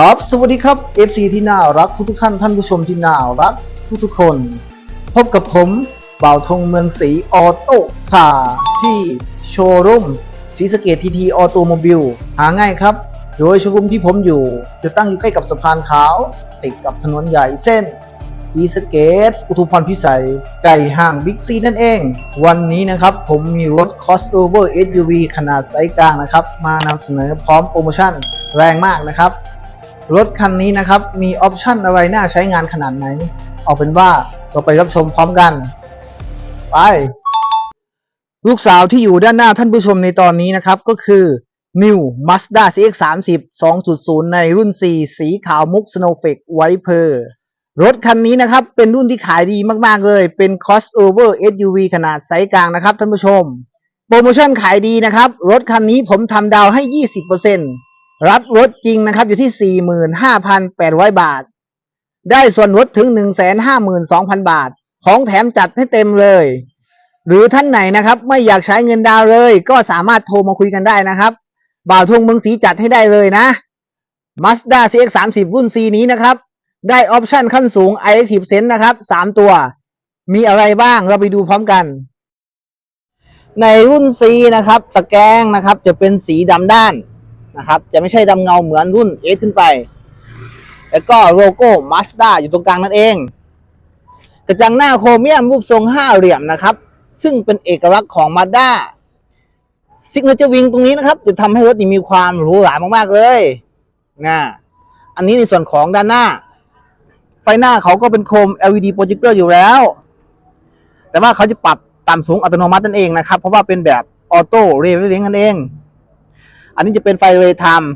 ครับสวัสดีครับ FC ที่น่ารักทุกทุกท่านท่านผู้ชมที่น่ารักทุกทุกคน พบกับผมบ่าวธงเมืองศรีออโต้คาร์ที่โชว์รูมศรีสเกดทีทีออโตโมบิลหาง่ายครับ โดยโชว์รูมที่ผมอยู่ จะตั้งอยู่ใกล้กับสะพานขาว ติดกับถนนใหญ่เส้นศรีสเกดอุทุมพรพิสัย ไก่ห่างบิ๊กซีนั่นเอง วันนี้นะครับผมมีรถ crossover SUV ขนาดไซส์กลางนะครับ มานำเสนอพร้อมโปรโมชั่นแรงมากนะครับ รถคันนี้นะครับ มีออปชันอะไรน่าใช้งานขนาดไหน เอาเป็นว่าเราไปรับชมพร้อมกัน ไป ลูกสาวที่อยู่ด้านหน้าท่านผู้ชมในตอนนี้นะครับ ก็คือ New Mazda CX-30 2.0 ในรุ่น 4 สีขาวมุก Snowflake Viper รถคันนี้นะครับ เป็นรุ่นที่ขายดีมาก ๆ เลย เป็น crossover SUV ขนาดไซส์กลางนะครับท่านผู้ชม โปรโมชั่นขายดีนะครับ รถคันนี้ผมทำดาวน์ให้ 20% รับรถจริงนะครับ อยู่ที่ 45,800 บาท ได้ส่วนลดถึง 152,000 บาท ของแถมจัดให้เต็มเลย หรือท่านไหนนะครับ ไม่อยากใช้เงินดาวเลย ก็สามารถโทรมาคุยกันได้นะครับ บ่าวทวงเมืองสีจัดให้ได้เลยนะ Mazda CX-30 รุ่น C นี้นะครับ ได้ออปชันขั้นสูง Active Sense นะครับ 3 ตัว มีอะไรบ้างเราไปดูพร้อมกัน ในรุ่น C นะครับ ตะแกรงนะครับ จะเป็นสีดำด้าน นะครับ จะไม่ใช่ดำเงาเหมือนรุ่น S ขึ้นไป แล้วก็โลโก้ Mazda อยู่ตรงกลางนั่นเอง กระจังหน้าโครเมียมรูปทรงห้าเหลี่ยมนะครับ ซึ่งเป็นเอกลักษณ์ของ Mazda ซิกเนเจอร์วิงตรงนี้นะครับจะทำให้รถนี่มีความหรูหรามากๆเลยนะอันนี้ในส่วนของด้านหน้า ไฟหน้าเขาก็เป็นโคม LED โปรเจคเตอร์อยู่แล้ว แต่ว่าเขาจะปรับต่ำสูงอัตโนมัตินั่นเองนะครับ เพราะว่าเป็นแบบออโต้เรเวลลิงนั่นเอง อันนี้จะเป็นไฟเรย์ไทม์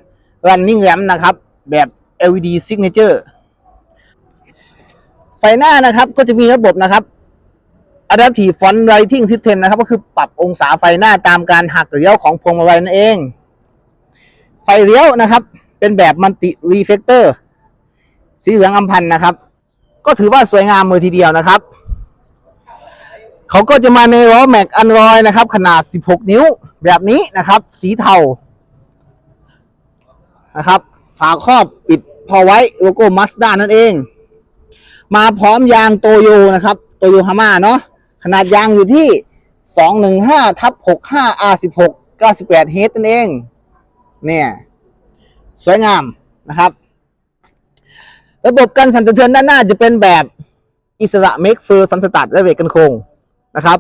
running ramp นะครับ แบบ LED signature ไฟหน้านะครับก็จะมีระบบนะครับ Adaptive Front Lighting System นะครับ ก็คือปรับองศาไฟหน้าตามการหักเลี้ยวของพวงมาลัยนั่นเอง ไฟเลี้ยวนะครับ เป็นแบบมัลติรีเฟกเตอร์สีเหลืองอำพันนะครับ ก็ถือว่าสวยงามเลยทีเดียวนะครับเขาก็จะมาในล้อแม็กอันรอยนะครับ ขนาด 16 นิ้วแบบนี้นะครับ สีเทา นะครับฝาครอบปิดพอไว้โลโก้มาสด้านั่นเอง มาพร้อมยางโตโยนะครับโตโยฮาม่าเนาะขนาดยางอยู่ที่ 215ทับ65 R16 98 h นั่นเอง เนี่ย สวยงามนะครับ ระบบการสั่นสะเทือนด้านหน้าจะเป็นแบบอิสระเมกเฟอร์สันสตัดและเวกกันโคงนะครับ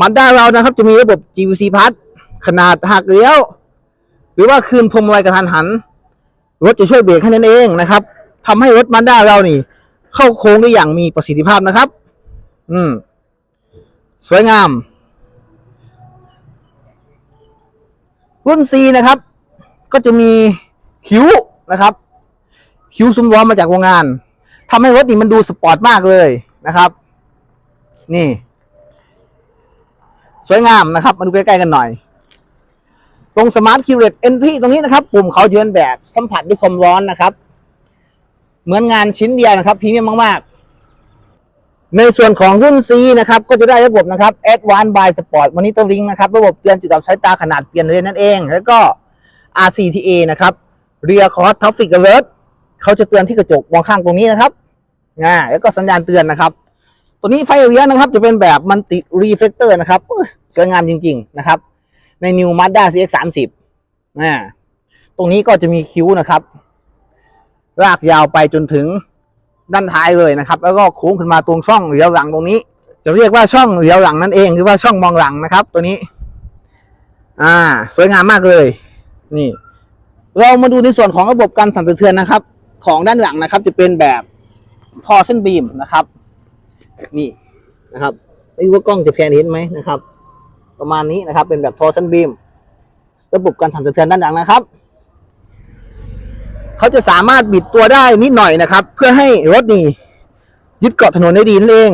มันด้าเรานะครับจะมีระบบ GVC พัดขนาดหักเลี้ยว หรือว่าคืนพวงมาลัยกระทันหัน รถจะช่วยเบรกให้นั่นเองนะครับทำให้รถมันด้าเรานี่ เข้าโค้งได้อย่างมีประสิทธิภาพนะครับ อืม สวยงาม รุ่น C นะครับ ก็จะมีคิ้วนะครับ คิ้วซุ้มล้อมาจากโรงงานทำให้รถนี่มันดูสปอร์ตมากเลยนะครับ นี่ สวยงามนะครับ มาดูใกล้ๆกันหน่อย ตรงสมาร์ทคิวเรตเอนทรีตรงนี้นะครับ ปุ่มเขาเยือนแบบสัมผัสด้วยความร้อนนะครับ เหมือนงานชิ้นเดียวนะครับพรีเมียมมากๆ ในส่วนของรุ่น C นะครับ ก็จะได้ระบบนะครับ Advanced by Sport Monitoring นะครับระบบเตือนจุดดับสายตาขนาดเปลี่ยนเลนนั่นเอง แล้วก็ RCTA นะครับ Rear Cross Traffic Alert เขาจะเตือนที่กระจกมองข้างตรงนี้นะครับอ่าแล้วก็สัญญาณเตือนนะครับ ตัวนี้ไฟเลี้ยวนะครับ จะเป็นแบบมันติรีเฟกเตอร์นะครับอุ๊ยสวยงามจริง ๆ นะครับ ใน New Mazda CX-30 อ่าตรงนี้ก็จะมีคิ้วนะครับ ลากยาวไปจนถึงด้านท้ายเลยนะครับ แล้วก็โค้งขึ้นมาตรงช่องเหลียวหลังตรงนี้ จะเรียกว่าช่องเหลียวหลังนั่นเองหรือว่าช่องมองหลังนะครับ ตัวนี้ อ่า สวยงามมากเลย นี่ เรามาดูในส่วนของระบบการสั่นสะเทือนนะครับ ของด้านหลังนะครับ จะเป็นแบบทอเส้นบีมนะครับ นี่นะครับไม่รู้ว่ากล้องจะแพนเห็นไหมนะครับ ประมาณนี้นะครับ เป็นแบบทอเส้นบีมระบบการสั่นสะเทือนด้านหลังนะครับเขาจะสามารถบิดตัวได้นิดหน่อยนะครับ เพื่อให้รถนี่ยึดเกาะถนนได้ดีนั่นเอง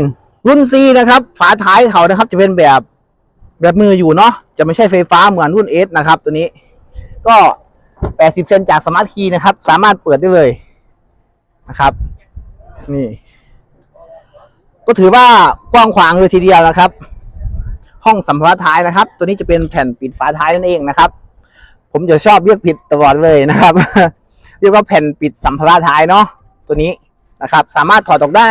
รุ่น C นะครับ ฝาท้ายเขานะครับ จะเป็นแบบแบบมืออยู่เนาะจะไม่ใช่ไฟฟ้าเหมือนรุ่น S นะครับ ตัวนี้ ก็ 80 เซนจากสมาร์ทคีย์นะครับ สามารถเปิดได้เลยนะครับ นี่ ก็ถือว่ากว้างขวางเลยทีเดียวนะครับ ห้องสัมภาระท้ายนะครับ ตัวนี้จะเป็นแผ่นปิดฝาท้ายนั่นเองนะครับ ผมจะชอบเรียกผิดตลอดเลยนะครับ เรียกว่าแผ่นปิดสัมภาระท้ายเนาะตัวนี้นะครับ สามารถถอดออกได้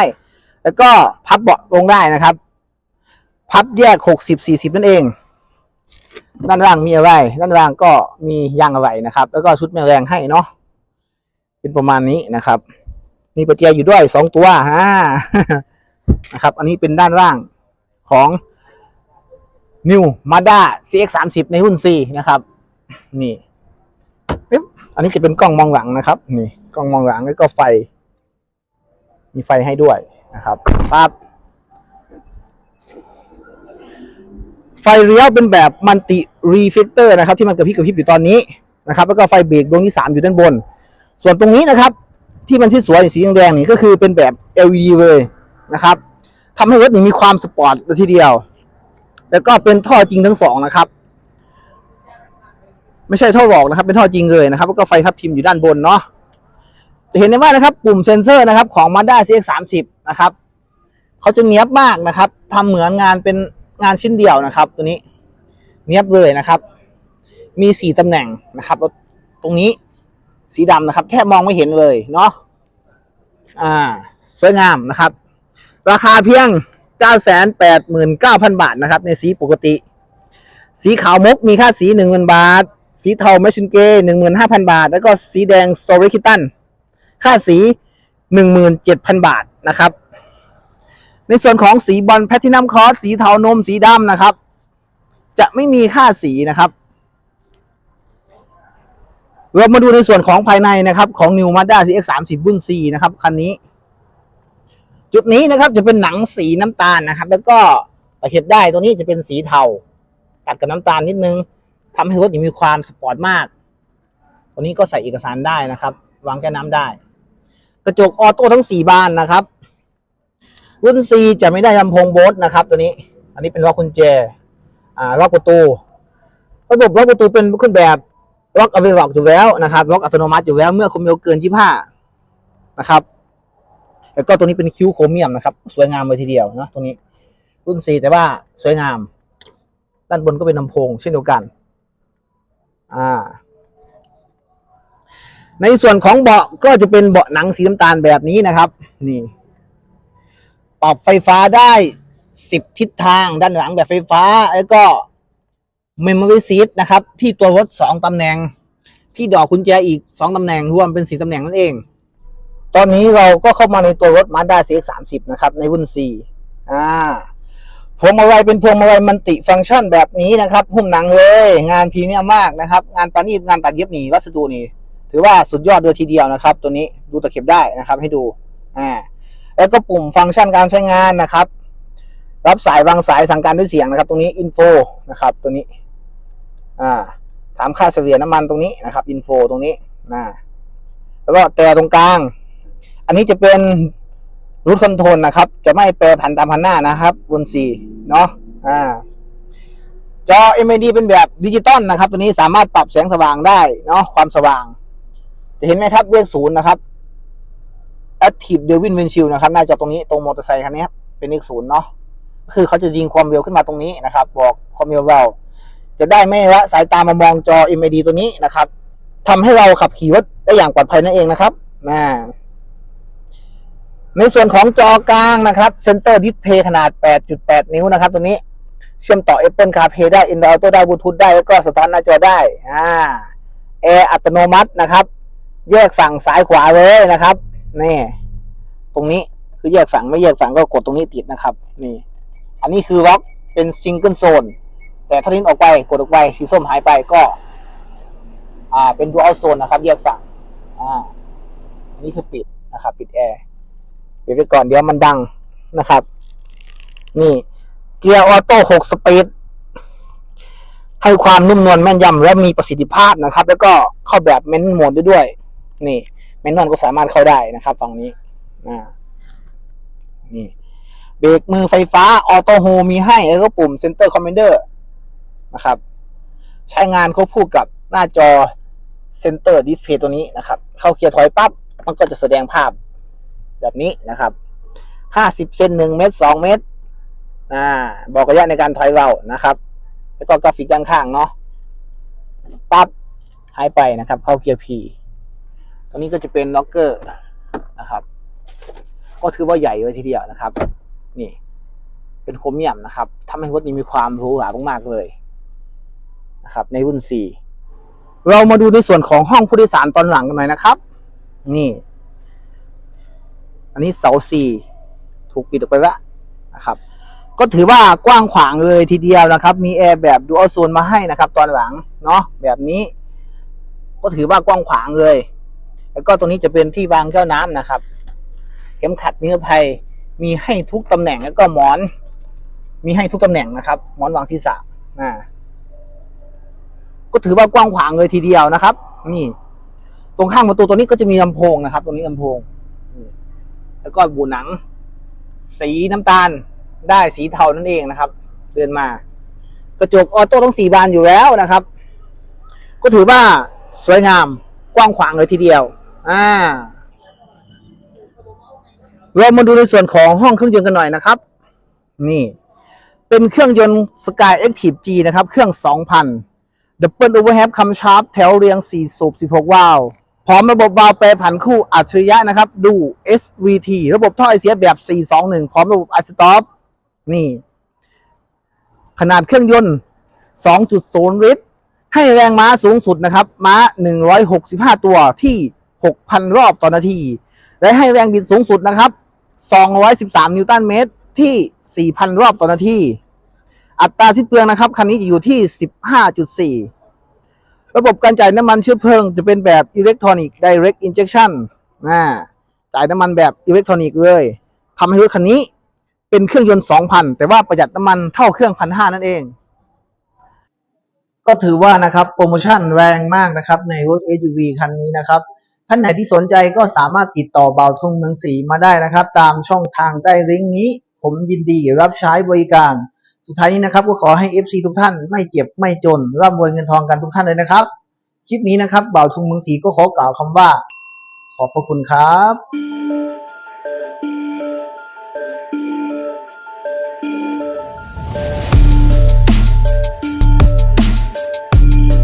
แล้วก็พับเบาะลงได้นะครับ พับแยกหกสิบสี่สิบนั่นเอง ด้านล่างมีอะไร ด้านล่างก็มียางอะไรนะครับ แล้วก็ชุดแม่แรงให้เนาะเป็นประมาณนี้นะครับ มีประแจอยู่ด้วยสองตัวฮะนะครับ อันนี้เป็นด้านล่างของ New Mazda CX 3 0ในรุ่น C นะครับ นี่อันนี้จะเป็นกล้องมองหลังนะครับ นี่กล้องมองหลังแล้วก็ไฟ มีไฟให้ด้วยนะครับปั๊บไฟเลี้ยวเป็นแบบมันติรีเฟกเตอร์นะครับ ที่มันกระพริบกระพริบอยู่ตอนนี้นะครับ แล้วก็ไฟเบรกดวงที่สามอยู่ด้านบน ส่วนตรงนี้นะครับ ที่มันที่สวยสีแดงนี่ก็คือเป็นแบบ LED เลยนะครับทำให้รถนี่มีความสปอร์ตเลยทีเดียว แล้วก็เป็นท่อจริงทั้งสองนะครับ ไม่ใช่ท่อหลอกนะครับ เป็นท่อจริงเลยนะครับแล้วก็ไฟทับทิมอยู่ด้านบนเนาะจะเห็นได้ว่านะครับ ปุ่มเซ็นเซอร์นะครับ ของ Mazda CX 3 0 นะครับเขาจะเนี้ยบมากนะครับทำเหมือนงานเป็นงานชิ้นเดียวนะครับ ตัวนี้ เนี้ยบเลยนะครับ มีสี่ตำแหน่งนะครับแล้วตรงนี้สีดำนะครับ แทบมองไม่เห็นเลยเนาะอ่า สวยงามนะครับ ราคาเพียง 989,000บาทนะครับ ในสีปกติ สีขาวมุกมีค่าสี10,000บาท สีเทาแมชชินเก้15,000บาท แล้วก็สีแดงโซริคิตันค่าสี17,000บาทนะครับ ในส่วนของสีบอลแพทินัมคอสสีเทานมสีดำนะครับ จะไม่มีค่าสีนะครับเรามาดูในส่วนของภายในนะครับ ของ New Mazda CX 3 0รุ่น C นะครับ คันนี้ จุดนี้นะครับจะเป็นหนังสีน้ำตาลนะครับ แล้วก็ตะเข็บได้ตัวนี้จะเป็นสีเทาตัดกับน้ำตาลนิดนึงทำให้รถมีความสปอร์ตมากตัวนี้ก็ใส่เอกสารได้นะครับวางแก้น้ำได้ กระจกออโต้ทั้งสี่บานนะครับ รุ่น C จะไม่ได้ลำโพงโบสนะครับ ตัวนี้ อันนี้เป็นล็อกกุญแจอ่าล็อกประตูระบบล็อกประตูเป็นขึ้นแบบล็อกอัตโนมัติอยู่แล้วนะครับล็อกอัตโนมัติอยู่แล้วเมื่อความเร็วเกิน25นะครับ แล้วก็ตัวนี้เป็นคิ้วโครเมียมนะครับสวยงามเลยทีเดียวนะตรงนี้รุ่น C แต่ว่าสวยงาม ด้านบนก็เป็นลำโพงเช่นเดียวกัน อ่า ในส่วนของเบาะก็จะเป็นเบาะหนังสีน้ำตาลแบบนี้นะครับ นี่ ปรับไฟฟ้าได้สิบทิศทางด้านหลังแบบไฟฟ้า แล้วก็ Memory Seat นะครับ ที่ตัวรถสองตำแหน่ง ที่ดอกกุญแจอีกสองตำแหน่งรวมเป็นสี่ตำแหน่งนั่นเอง ตอนนี้เราก็เข้ามาในตัวรถ Mazda CX 3 0 นะครับ ในรุ่น C อ่าพวงมาลัยเป็นพวงมาลัยมันติฟังก์ชันแบบนี้นะครับหุ้มหนังเลย งานพรีเมียมมากนะครับ งานปานีงานตัดเย็บหนีวัสดุนี่ถือว่าสุดยอดเลยทีเดียวนะครับ ตัวนี้ดูตะเข็บได้นะครับ ให้ดูอ่าแล้วก็ปุ่มฟังก์ชันการใช้งานนะครับ รับสายวางสายสั่งการด้วยเสียงนะครับ ตรงนี้อินโฟนะครับ ตัวนี้ อ่า ถามค่าเฉลี่ยน้ำมันตรงนี้นะครับอินโฟตรงนี้นะแล้วก็แต่ตรงกลาง นนี้จะเป็นรูทคอนโทรลนะครับ จะไม่แปรผันตามพันหน้านะครับบนสี่เนาะอ่าจอ MID เป็นแบบดิจิตอลนะครับ ตัวนี้สามารถปรับแสงสว่างได้เนาะความสว่าง จะเห็นไหมครับเลขศูนย์นะครับ Active d e v i n Windshield นะครับหน้าจอตรงนี้ตรงมอเตอร์ไซค์คันนี้เป็นเลขศูนย์เนาะคือเขาจะยิงความเร็วขึ้นมาตรงนี้นะครับ บอกความเร็วเราจะได้ไม่ละสายตามามองจอ MID ตัวนี้นะครับทำให้เราขับขี่รถได้อย่างปลอดภัยนั่นเองนะครับนะ ในส่วนของจอกลางนะครับเซนเตอร์ดิสเพย์ขนาด 8.8 นิ้วนะครับ ตัวนี้เชื่อมต่อ Apple CarPlay ได้ Android Auto ได้บลูทูธได้ แล้วก็สะท้อนหน้าจอได้อ่าแอร์อัตโนมัตินะครับ แยกฝั่งซ้ายขวาเลยนะครับนี่ตรงนี้คือแยกฝั่งไม่แยกฝั่งก็กดตรงนี้ติดนะครับ นี่ อันนี้คือล็อกเป็นซิงเกิลโซนแต่ถ้าลิ้นออกไปกดออกไปสีส้มหายไปก็ อ่าเป็นดูอัลโซนนะครับ แยกฝั่งอ่าอันนี้คือปิดนะครับ ปิดแอร์ ปิดไว้ก่อนเดี๋ยวมันดังนะครับ นี่เกียร์ออโต้หกสปีดให้ความนุ่มนวลแม่นยำและมีประสิทธิภาพนะครับ แล้วก็เข้าแบบเมนโหมดได้ด้วย นี่เมนนวลก็สามารถเข้าได้นะครับฝั่งนี้นี่เบรกมือไฟฟ้าออโต้โฮมีให้ แล้วก็ปุ่มเซนเตอร์คอมเมนเดอร์นะครับ ใช้งานควบคู่กับหน้าจอเซนเตอร์ดิสเพย์ตัวนี้นะครับ เข้าเกียร์ถอยปั๊บ มันก็จะแสดงภาพ แบบนี้นะครับห้าสิบเซนหนึ่งเมตรสองเมตรอ่าบอกระยะในการถอยเรานะครับ แล้วก็กราฟิกด้านข้างเนาะปั๊บหายไปนะครับ เข้าเกียร์ P ตัวนี้ก็จะเป็นล็อกเกอร์นะครับ ก็ถือว่าใหญ่เลยทีเดียวนะครับ นี่ เป็นโครเมียมนะครับทำให้รถนี้มีความหรูหรามากๆเลยนะครับ ในรุ่น 4 เรามาดูในส่วนของห้องผู้โดยสารตอนหลังกันหน่อยนะครับ นี่ อันนี้เสาสี่ถูกปิดออกไปแล้วนะครับ ก็ถือว่ากว้างขวางเลยทีเดียวนะครับ มีแอร์แบบดูอัลโซนมาให้นะครับ ตอนหลังเนาะแบบนี้ ก็ถือว่ากว้างขวางเลย แล้วก็ตรงนี้จะเป็นที่วางแก้วน้ำนะครับ เข็มขัดนิรภัยมีให้ทุกตำแหน่งแล้วก็หมอน มีให้ทุกตำแหน่งนะครับ หมอนวางศีรษะอ่าก็ถือว่ากว้างขวางเลยทีเดียวนะครับ นี่ ตรงข้างประตูตัวนี้ก็จะมีลำโพงนะครับ ตรงนี้ลำโพง แล้วก็บูหนัง สีน้ำตาลได้สีเทานั่นเองนะครับ เดินมา กระจกออโต้ต้องสี่บานอยู่แล้วนะครับ ก็ถือว่าสวยงามกว้างขวางเลยทีเดียว อ่า เรามาดูในส่วนของห้องเครื่องยนต์กันหน่อยนะครับ นี่ เป็นเครื่องยนต์ Sky Active G นะครับ เครื่อง 2,000 Double Overhead คำชาร์ปแถวเรียง 4 สูบ 16 วาล์ว พร้อมระบบวาล์วแปรผันคู่อัจฉริยะนะครับ ดู SVT ระบบท่อไอเสียแบบ 421 พร้อมระบบไอสต็อปนี่ ขนาดเครื่องยนต์ 2.0 ลิตร ให้แรงม้าสูงสุดนะครับ ม้า 165 ตัวที่ 6,000 รอบต่อนาที และให้แรงบิดสูงสุดนะครับ 213 นิวตันเมตรที่ 4,000 รอบต่อนาที อัตราสิ้นเปลืองนะครับ คันนี้จะอยู่ที่ 15.4 ระบบการจ่ายน้ำมันเชื้อเพลิงจะเป็นแบบอิเล็กทรอนิกส์ Direct Injection นะจ่ายน้ำมันแบบอิเล็กทรอนิกส์เลยทำให้รถคันนี้เป็นเครื่องยนต์2,000 แต่ว่าประหยัดน้ำมันเท่าเครื่อง1,500นั่นเอง ก็ถือว่านะครับโปรโมชั่นแรงมากนะครับในรถ SUV คันนี้นะครับท่านไหนที่สนใจก็สามารถติดต่อเบาทงเมืองศรีมาได้นะครับ ตามช่องทางใต้ลิงก์นี้ ผมยินดีรับใช้บริการ สุดท้ายนี้นะครับก็ขอให้ FC ทุกท่านไม่เจ็บไม่จนร่ำรวยเงินทองกันทุกท่านเลยนะครับ คลิปนี้นะครับบ่าวชุมเมืองศรีก็ขอกล่าวคำว่า ขอบพระคุณครับ